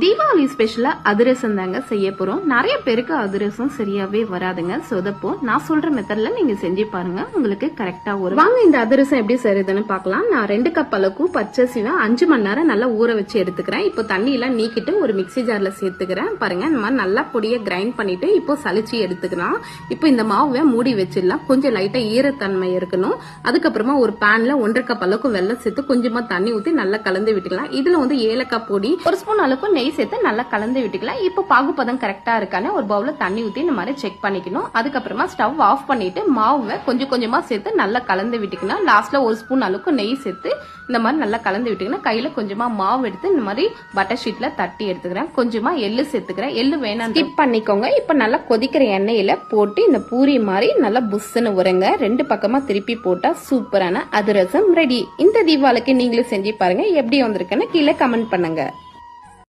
தீபாவளி ஸ்பெஷலாக அதிரசம் தாங்க செய்ய போறோம். நிறைய பேருக்கு அதிரசம் சரியாவே வராதுங்க. சொதப்போ நான் சொல்ற மெத்தட்ல நீங்க செஞ்சு பாருங்க. உங்களுக்கு கரெக்டா வரும். வாங்க இந்த அதிரசம் எப்படி செய்யுதுன்னு பார்க்கலாம். நான் ரெண்டு கப் அளவுக்கு பச்சரிசிவை அஞ்சு மணி நேரம் நல்லா ஊற வச்சு எடுத்துக்கிறேன். இப்போ தண்ணி எல்லாம் நீக்கிட்டு ஒரு மிக்ஸி ஜார்ல சேர்த்துக்கிறேன். பாருங்க இந்த மாதிரி நல்லா பொடியை கிரைண்ட் பண்ணிட்டு இப்போ சளிச்சு எடுத்துக்கலாம். இப்போ இந்த மாவை மூடி வச்சிடலாம். கொஞ்சம் லைட்டா ஈரத்தன்மை இருக்கணும். அதுக்கப்புறமா ஒரு பேன்ல ஒன்றரை கப் அளவுக்கு வெள்ளம் சேர்த்து கொஞ்சமா தண்ணி ஊத்தி நல்லா கலந்து விட்டுக்கலாம். இதுல வந்து ஏலக்காய் பொடி ஒரு ஸ்பூன் அளவுக்கு நெய் சேர்த்து நல்லா கலந்து விட்டுக்கலாம். இப்போ பாகுபதம் கரெக்டா இருக்கான்னு ஒரு பவுலில் தண்ணி ஊத்தி இந்த மாதிரி செக் பண்ணிக்கணும். அதுக்கப்புறமா ஸ்டவ் ஆஃப் பண்ணிட்டு மாவை கொஞ்சம் கொஞ்சமா சேர்த்து நல்லா கலந்து விட்டுக்கணும் லாஸ்ட்ல ஒரு ஸ்பூன் அளவுக்கு நெய் சேர்த்து இந்த மாதிரி நல்லா கலந்து விட்டுக்கணும் கையில கொஞ்சமா மாவு எடுத்து இந்த மாதிரி பட்டர் ஷீட்ல தட்டி எடுத்துக்கிறேன். கொஞ்சமா எள்ளு சேர்த்துக்கிறேன். எள்ளு வேணாம் ஸ்கிப் பண்ணிக்கோங்க. இப்போ நல்லா கொதிக்கிற எண்ணெயில போட்டு இந்த பூரி மாதிரி நல்லா புஷ்ஷுன்னு உரங்க. ரெண்டு பக்கமா திருப்பி போட்டா சூப்பரான அதிரசம் ரெடி. இந்த தீபாவளிக்கு நீங்களும் செஞ்சு பாருங்க. எப்படி வந்திருக்குன்னு கீழே கமெண்ட் பண்ணுங்க.